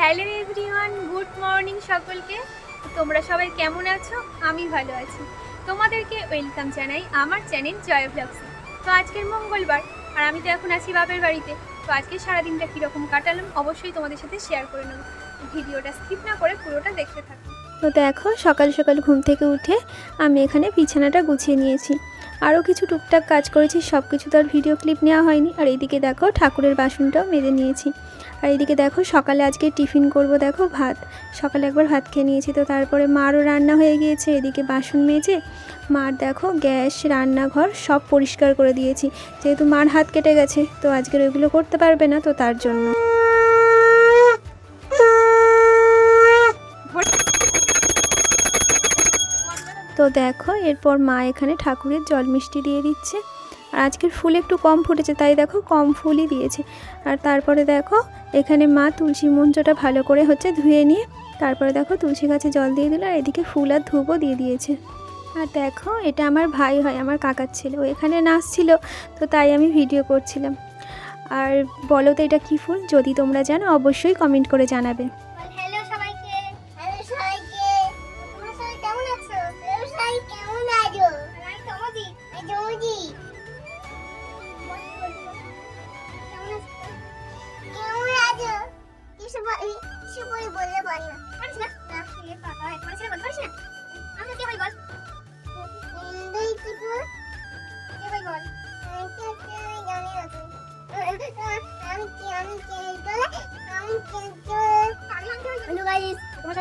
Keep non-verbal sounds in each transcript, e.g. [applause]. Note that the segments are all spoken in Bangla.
হ্যালো এভরিওয়ান, গুড মর্নিং সকলকে। তোমরা সবাই কেমন আছো? আমি ভালো আছি। তোমাদেরকে ওয়েলকাম জানাই আমার চ্যানেল জয় ব্লগসে। তো আজকের মঙ্গলবার, আর আমি তো এখন আছি বাপের বাড়িতে। তো আজকে সারাদিনটা কীরকম কাটালাম, অবশ্যই তোমাদের সাথে শেয়ার করে নেব। ভিডিওটা স্কিপ না করে পুরোটা দেখতে থাকো। তো দেখো, সকাল সকাল ঘুম থেকে উঠে আমি এখানে বিছানাটা গুছিয়ে নিয়েছি। আরও কিছু টুকটাক কাজ করেছি সব কিছু তো আর ভিডিও ক্লিপ নেওয়া হয়নি। আর এইদিকে দেখো, ঠাকুরের বাসনটাও মেজে নিয়েছি। আর এইদিকে দেখো, সকালে আজকে টিফিন করব দেখো, ভাত। সকালে একবার ভাত খেয়ে নিয়েছি তো তারপরে মারও রান্না হয়ে গিয়েছে, এদিকে বাসন মেজে। মার দেখো, গ্যাস, রান্নাঘর সব পরিষ্কার করে দিয়েছি। যেহেতু মার হাত কেটে গেছে, তো আজকের ওইগুলো করতে পারবে না তো তার জন্য। তো দেখো, এরপর মা এখানে ঠাকুরের জল মিষ্টি দিয়ে দিচ্ছে। আর আজকের ফুল একটু কম ফুটেছে, তাই দেখো কম ফুলই দিয়েছে। আর তারপরে দেখো, এখানে মা তুলসী মঞ্চটা ভালো করে হচ্ছে ধুয়ে নিয়ে, তারপরে দেখো তুলসী গাছে জল দিয়ে দিল, আর এদিকে ফুল আর ধূপও দিয়ে দিয়েছে। আর দেখো, এটা আমার ভাই হয়, আমার কাকার ছেলে। ও এখানে নাচছিল, তো তাই আমি ভিডিও করছিলাম। আর বলো তো এটা কী ফুল? যদি তোমরা জানো, অবশ্যই কমেন্ট করে জানাবে।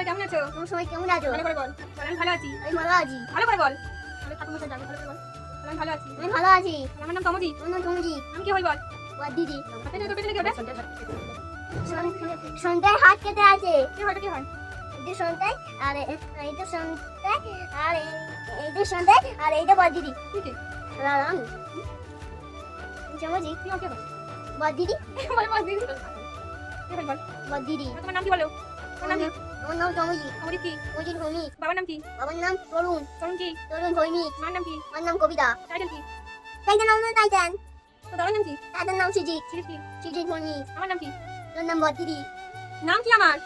কেমন আছো? তোমরা সবাই কেমন আছো? ভালো করে বল। বল, আমি ভালো আছি? আমি ভালো আছি। ভালো করে বল। আমি ঠাকুর মশাই ভালো করে বল। বল, আমি ভালো আছি? আমি ভালো আছি। আমার নাম কমজি আমার নাম তমজি। আমি কি হই বল? ওর দিদি। হাতে তোর পেছনে কি ওটা সন্ধ্যায় হাত কেটে আছে। কি হয় কি হয়? এইটা সন্ধ্যায় আর এ- এইটা সন্ধ্যায় আর এই- এইটা সন্ধ্যায় আর এইটা বর দিদি। কি চমজি কি হয় কি দিদি। বল বল দিদি। বল? তোমার নাম কি বলো? নাম আমার নাম কি? ভৌমিক বাবার নাম কি? নাম তরুণ। তরুণ কি? তরুণ ভৌমিক মার নাম কি? নাম কবিতা। টাইটেল কি? টাইটান নাম টাইটান তো দাদার নাম কি? তাদের নাম সুজিত সিরিজ কি? সুজিত ভৌমিক আমার নাম কি? তোর নাম বর দিদি নাম কি আমার?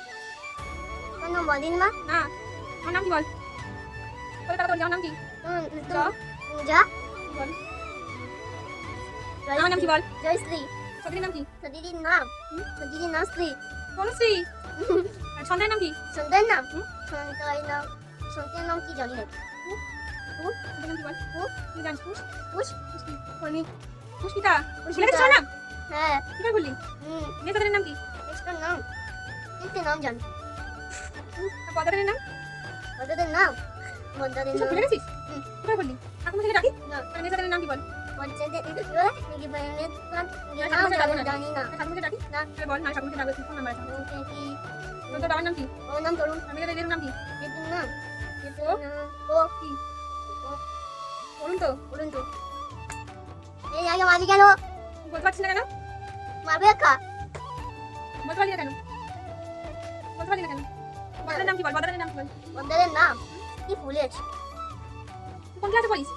তোর নাম বদিন মা। না। আমার নাম কি বল? বল তাড়াতাড়ি আমার নাম কি? যা বল? আমার নাম কি বল? জয়শ্রী। সতীর নাম কি? নাম। দিদির নাম শ্রী। তনুশ্রী আর [laughs] সন্ধ্যার নাম কি সন্তান নাম সন্তান নাম সন্তান নাম কি জানি না পুষ্পিতা নাম হ্যাঁ কি বললি হুম নেতাদের নাম কি এসকার নাম তিনটে নাম জানি পদাদের নাম ওদের নাম বন্দাদের নাম ভুলে গেছিস হুম। কি বললি ঠাকুর থেকে ডাকি না। নেতাদের নাম কি বল কি নাকি বাইরে নাম নাম জানি না। ঠাকুর থেকে ডাকি না। তাহলে বল না ঠাকুর থেকে ফোন নাম্বার কি তোর তোর বাবার নাম কি? ওর নাম তরুণ। আমি তোদের নাম কি? দিদির নাম? ও? ও। কি? তো? বলুন তো। এই আগে মাঝি কেন? বলতে পারছিস না কেন? মারবে একা? বলতে পারলি না কেন? বলতে পারলি না কেন? বদাদের নাম কি বল? বদাদের নাম কি বল? বন্দাদের নাম? কি ফুলের কোন ক্লাসে পড়িস?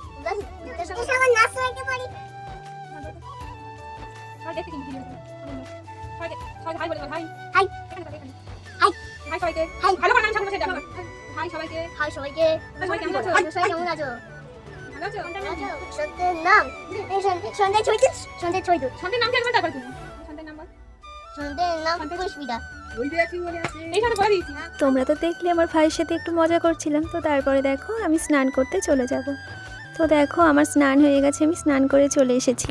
তোমরা তো দেখলে আমার ভাইয়ের সাথে একটু মজা করছিলাম, তো তারপরে দেখো আমি স্নান করতে চলে যাব। তো দেখো আমার স্নান হয়ে গেছে আমি স্নান করে চলে এসেছি।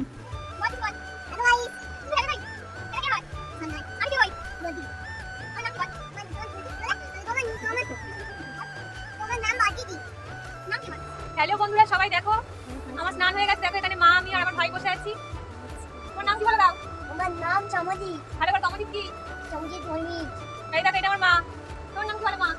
হ্যালো বন্ধুরা সবাই দেখো? আমার স্নান হয়ে গেছে দেখো এখানে মা আমি আর আমার ভাই বসে আছি। তোমার নাম কি বলে দাও? আমার নাম চমজি ভালো করে কমজিৎ কি? চমজি ভৌমিক এই দেখো এটা আমার মা। তোমার নাম কি বলে মা?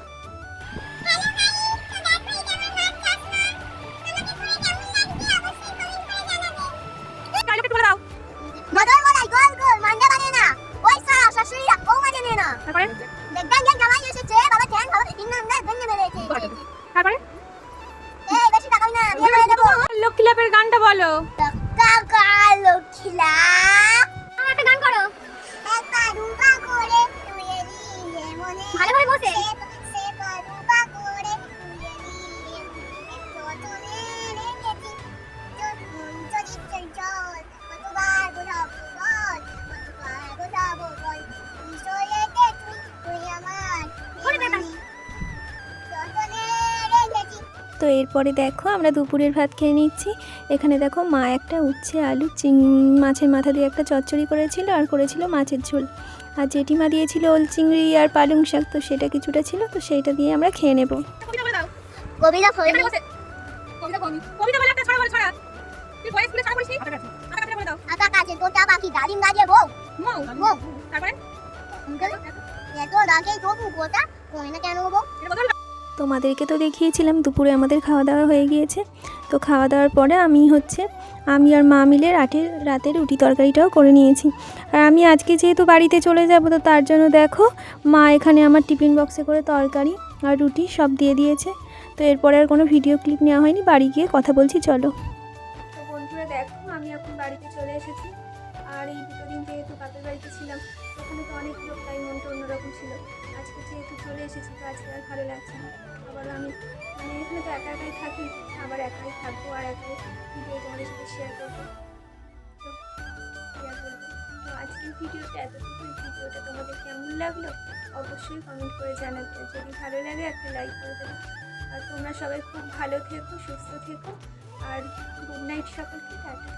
করো এরপরে দেখো আমরা দুপুরের ভাত খেয়ে নিচ্ছি। এখানে দেখো মা একটা উচ্ছে আলু চিং মাছের মাথা দিয়ে একটা চচ্চড়ি করেছিল আর করেছিল মাছের ঝোল। আর জেঠিমা দিয়েছিল ওল চিংড়ি আর পালং শাক তো সেটা কিছুটা ছিল তো সেইটা দিয়ে আমরা খেয়ে নেব। কবিতা। তারপরে? কেন বউ? এটা বদল তোমাদেরকে তো দেখিয়েছিলাম, দুপুরে আমাদের খাওয়া দাওয়া হয়ে গিয়েছে। তো খাওয়া দাওয়ার পরে আমি হচ্ছে, আমি আর মা মিলে রাতের রাতের রুটি তরকারিটাও করে নিয়েছি। আর আমি আজকে যেহেতু বাড়িতে চলে যাব, তো তার জন্য দেখো, মা এখানে আমার টিফিন বক্সে করে তরকারি আর রুটি সব দিয়ে দিয়েছে। তো এরপরে আর কোনো ভিডিও ক্লিপ নেওয়া হয়নি, বাড়ি গিয়ে কথা বলছি, চলো। বন্ধুরা দেখো, আমি এখন বাড়িতে চলে এসেছি। আর এই দুটো দিন যেহেতু বাড়িতে ছিলাম ওখানে তো অনেক লোক তাই অন্যরকম ছিল। আজকে যেহেতু চলে এসেছি, তো আজকে আর ভালো লাগছে না। আবার আমি মানে এখানে তো একা একাই থাকি, আবার একাই থাকব আর একাই ভিডিও তোমাদের সাথে শেয়ার করব। তো আজকের ভিডিওটা এতটুকুই। ভিডিওটা তোমাদের কেমন লাগল অবশ্যই কমেন্ট করে আর যদি ভালো লাগে একটা লাইক করে দেবে। আর তোমরা সবাই খুব ভালো থেকো, সুস্থ থেকো। আর গুড নাইট সকলকে, টাটা।